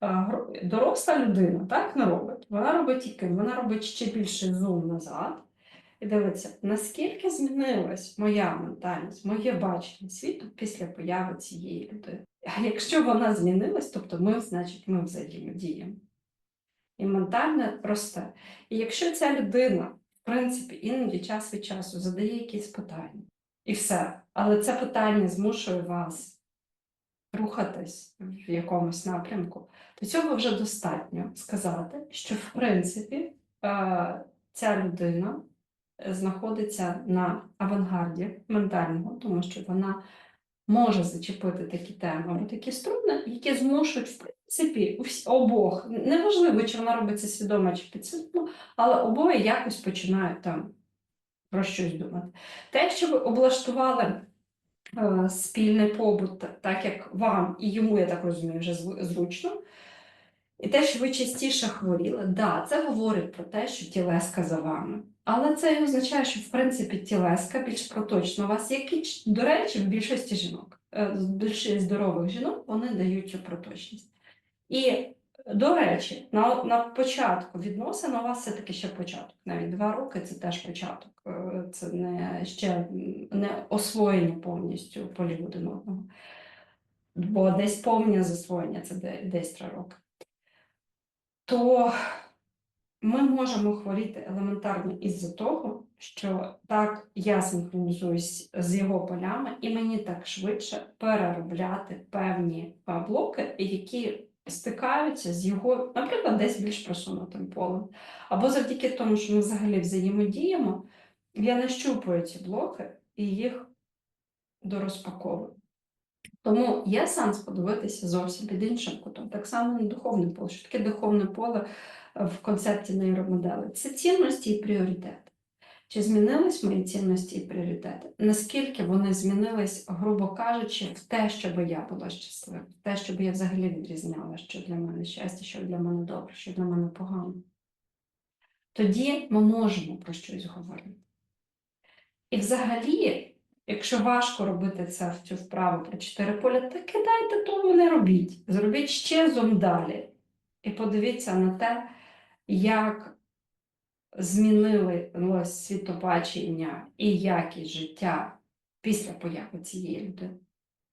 а, доросла людина так не робить. Вона робить тільки, вона робить ще більше зум назад. І дивиться, наскільки змінилась моя ментальність, моє бачення світу після появи цієї людини. А якщо вона змінилась, тобто ми, значить, ми взаємодіємо. І ментальне росте. І якщо ця людина, в принципі, іноді час від часу задає якісь питання, і все, але це питання змушує вас рухатись в якомусь напрямку, то цього вже достатньо сказати, що в принципі е, ця людина знаходиться на авангарді ментального, тому що вона може зачепити такі теми або такі струни, які змушують, в принципі, обох, неважливо, чи вона робить це свідомо чи підсвідомо, але обоє якось починають там про щось думати. Те, що ви облаштували спільний побут, так як вам і йому, я так розумію, вже зручно. І те, що ви частіше хворіли, да, це говорить про те, що тілеска за вами. Але це і означає, що в принципі тілеска більш проточна у вас, як і, ч- до речі, в більшості жінок. Е, Більшість здорових жінок вони дають цю проточність. І, до речі, на, на початку відносин у вас все-таки ще початок. Навіть два роки це теж початок. Це не ще не освоєння повністю полів один одного. Бо десь повне засвоєння це десь три роки. То ми можемо хворіти елементарно із-за того, що так я синхронізуюсь з його полями, і мені так швидше переробляти певні блоки, які стикаються з його, наприклад, десь більш просунутим полем. Або завдяки тому, що ми взагалі взаємодіємо, я нащупую ці блоки і їх дорозпаковую. Тому є сенс подивитися зовсім під іншим кутом. Так само на духовне поле. Що таке духовне поле е, в концепті нейромодели? Це цінності і пріоритети. Чи змінились мої цінності і пріоритети? Наскільки вони змінились, грубо кажучи, в те, щоб я була щаслива, в те, щоб я взагалі відрізняла, що для мене щастя, що для мене добре, що для мене погано. Тоді ми можемо про щось говорити. І взагалі, якщо важко робити це в цю вправу про чотири поля, то кидайте тому не робіть. Зробіть ще зум далі. І подивіться на те, як змінилось світобачення і якість життя після появи цієї людини.